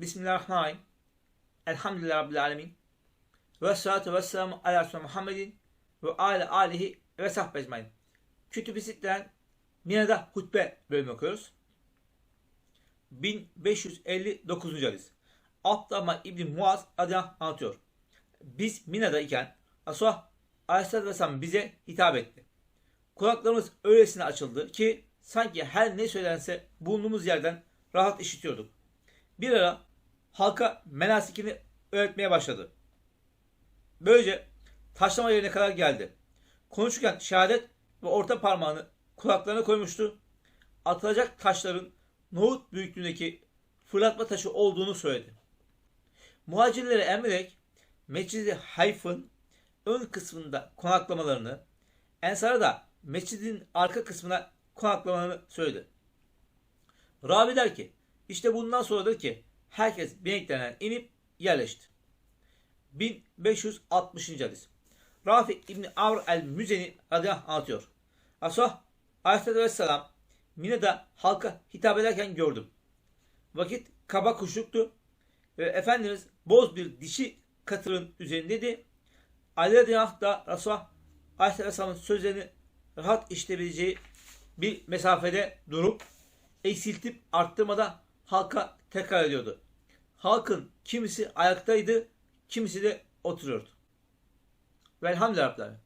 Bismillahirrahmanirrahim. Elhamdülillah Rabbil Alemin. Ve salatu ve selamu ala Resulü Muhammedin ve ala alihi ve sahbe ecmain. Kütüb-i Sitte'den Mina'da hutbe bölümü okuyoruz. 1559. hadis. Abdurrahman İbni Muaz adına anlatıyor. Biz Mina'da iken Resulullah Aleyhisselatü Vesselam bize hitap etti. Kulaklarımız öylesine açıldı ki sanki her ne söylense bulunduğumuz yerden rahat işitiyorduk. Bir ara halka menasikini öğretmeye başladı. Böylece taşlama yerine kadar geldi. Konuşurken şehadet ve orta parmağını kulaklarına koymuştu. Atılacak taşların nohut büyüklüğündeki fırlatma taşı olduğunu söyledi. Muhacirlere emrederek Mescid-i Hayf'ın ön kısmında konaklamalarını, Ensar'a da mescidin arka kısmına konaklamalarını söyledi. Rabi der ki, işte bundan sonradır ki herkes bineklerinden inip yerleşti. 1560. hadis. Rafi İbni Avr el-Müzeni adına anlatıyor. Asah Aleyhisselatü Vesselam Mine'de halka hitap ederken gördüm. Vakit kaba kuşluktu ve Efendimiz boz bir dişi katırın üzerindeydi. Ali radıyallahu da Resulullah Aleyhisselatü Vesselam'ın sözlerini rahat işitebileceği bir mesafede durup eksiltip arttırmada halka tekrar ediyordu. Halkın kimisi ayaktaydı, kimisi de oturuyordu. Velhamdülillah.